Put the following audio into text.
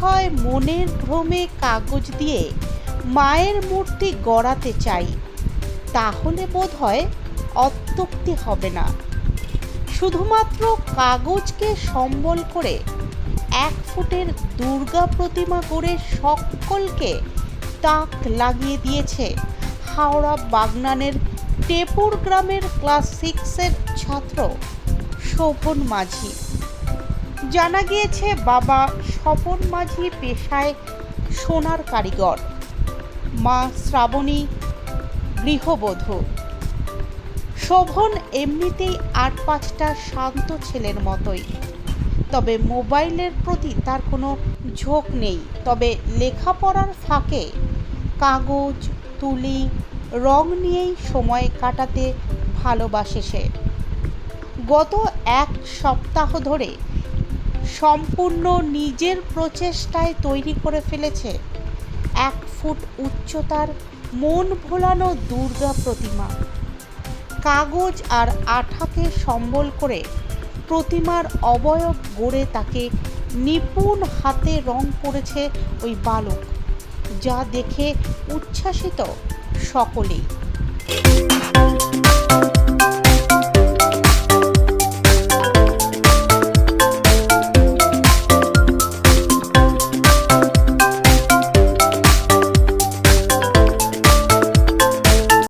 হয় মনের ভ্রমে কাগজ দিয়ে মায়ের মূর্তি গড়াতে চাই, তাহলে বোধ হয় অত্যুক্তি হবে না। শুধুমাত্র কাগজকে সম্বল করে এক ফুটের দুর্গা প্রতিমা গড়ে সকলকে তাক লাগিয়ে দিয়েছে হাওড়া বাগনানের টেপুর গ্রামের ক্লাস সিক্সের ছাত্র শোভন মাঝি। জানা গিয়েছে, বাবা স্বপন মাঝি পেশায় সোনার কারিগর। মা শ্রাবণী গৃহবধূ। শোভন এমনিতেই আট পাঁচটা শান্ত ছেলের মতোই। তবে মোবাইলের প্রতি তার কোনো ঝোঁক নেই। তবে লেখাপড়ার ফাঁকে কাগজ, তুলি, রং নিয়েই সময় কাটাতে ভালোবাসে সে। গত এক সপ্তাহ ধরে সম্পূর্ণ নিজের প্রচেষ্টায় তৈরি করে ফেলেছে। এক ফুট উচ্চতার মন ভোলানো দুর্গা প্রতিমা। কাগজ আর আঠাকে সম্বল করে প্রতিমার অবয়ব গড়ে তাকে নিপুণ হাতে রং করেছে ওই বালক, যা দেখে উচ্ছ্বাসিত সকলেই।